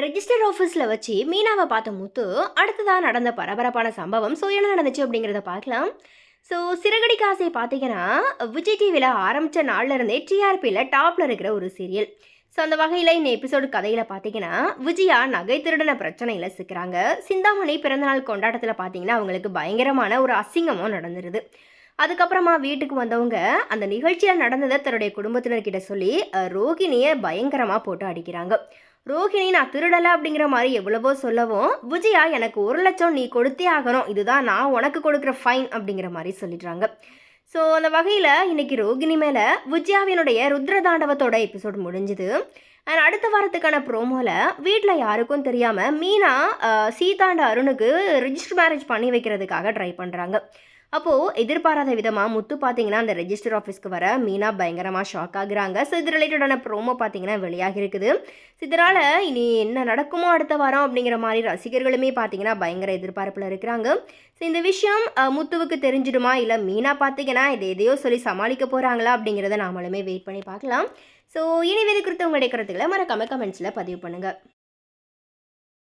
Register ஆஃபீஸில் வச்சு மீனாவை பார்த்த முத்து அடுத்ததாக நடந்த பரபரப்பான சம்பவம் ஸோ என்ன நடந்துச்சு அப்படிங்கிறத பார்க்கலாம். ஸோ சிறகடி காசை பார்த்தீங்கன்னா விஜய் டிவியில் ஆரம்பித்த நாள்லேருந்தே டிஆர்பியில் டாப்பில் இருக்கிற ஒரு சீரியல் ஸோ அந்த வகையில் இந்த எபிசோடு கதையில் பார்த்தீங்கன்னா விஜயா நகை திருடன பிரச்சனையில் சிக்கிறாங்க. சிந்தாமணி பிறந்தநாள் கொண்டாட்டத்தில் பார்த்தீங்கன்னா அவங்களுக்கு பயங்கரமான ஒரு அசிங்கமும் நடந்துருது. அதுக்கப்புறமா வீட்டுக்கு வந்தவங்க அந்த நிகழ்ச்சியில் நடந்ததை தன்னுடைய குடும்பத்தினர்கிட்ட சொல்லி ரோகிணியை பயங்கரமாக போட்டு அடிக்கிறாங்க. ரோஹிணி நான் திருடலை அப்படிங்கிற மாதிரி எவ்வளவோ சொல்லவும் விஜயா எனக்கு ஒரு லட்சம் நீ கொடுத்தே ஆகணும். இதுதான் நான் உனக்கு கொடுக்குற ஃபைன் அப்படிங்கிற மாதிரி சொல்லிடுறாங்க. ஸோ அந்த வகையில் இன்னைக்கு ரோகிணி மேலே விஜயாவினுடைய ருத்ரதாண்டவத்தோட எபிசோட் முடிஞ்சுது. அண்ட் அடுத்த வாரத்துக்கான ப்ரோமோவில் வீட்டில் யாருக்கும் தெரியாமல் மீனா சீதாண்ட அருணுக்கு ரிஜிஸ்டர் மேரேஜ் பண்ணி வைக்கிறதுக்காக ட்ரை பண்ணுறாங்க அப்போது எதிர்பாராத விதமாக முத்து பார்த்தீங்கன்னா அந்த ரெஜிஸ்டர் ஆஃபீஸ்க்கு வர மீனா பயங்கரமாக ஷாக் ஆகுறாங்க. ஸோ இது ரிலேட்டடான ப்ரோமோ பார்த்தீங்கன்னா வெளியாகி இருக்குது. ஸோ இதனால் இனி என்ன நடக்குமோ அடுத்த வாரம் அப்படிங்கிற மாதிரி ரசிகர்களுமே பார்த்தீங்கன்னா பயங்கர எதிர்பார்ப்பில் இருக்கிறாங்க. ஸோ இந்த விஷயம் முத்துவுக்கு தெரிஞ்சிடுமா? இல்லை மீனா பார்த்தீங்கன்னா இதை எதையோ சொல்லி சமாளிக்க போகிறாங்களா அப்படிங்கிறத நாமளுமே வெயிட் பண்ணி பார்க்கலாம். ஸோ இனி இது குறித்து உங்களுடைய கருத்துக்களை மறக்காம கமெண்ட்ஸில் பதிவு பண்ணுங்கள்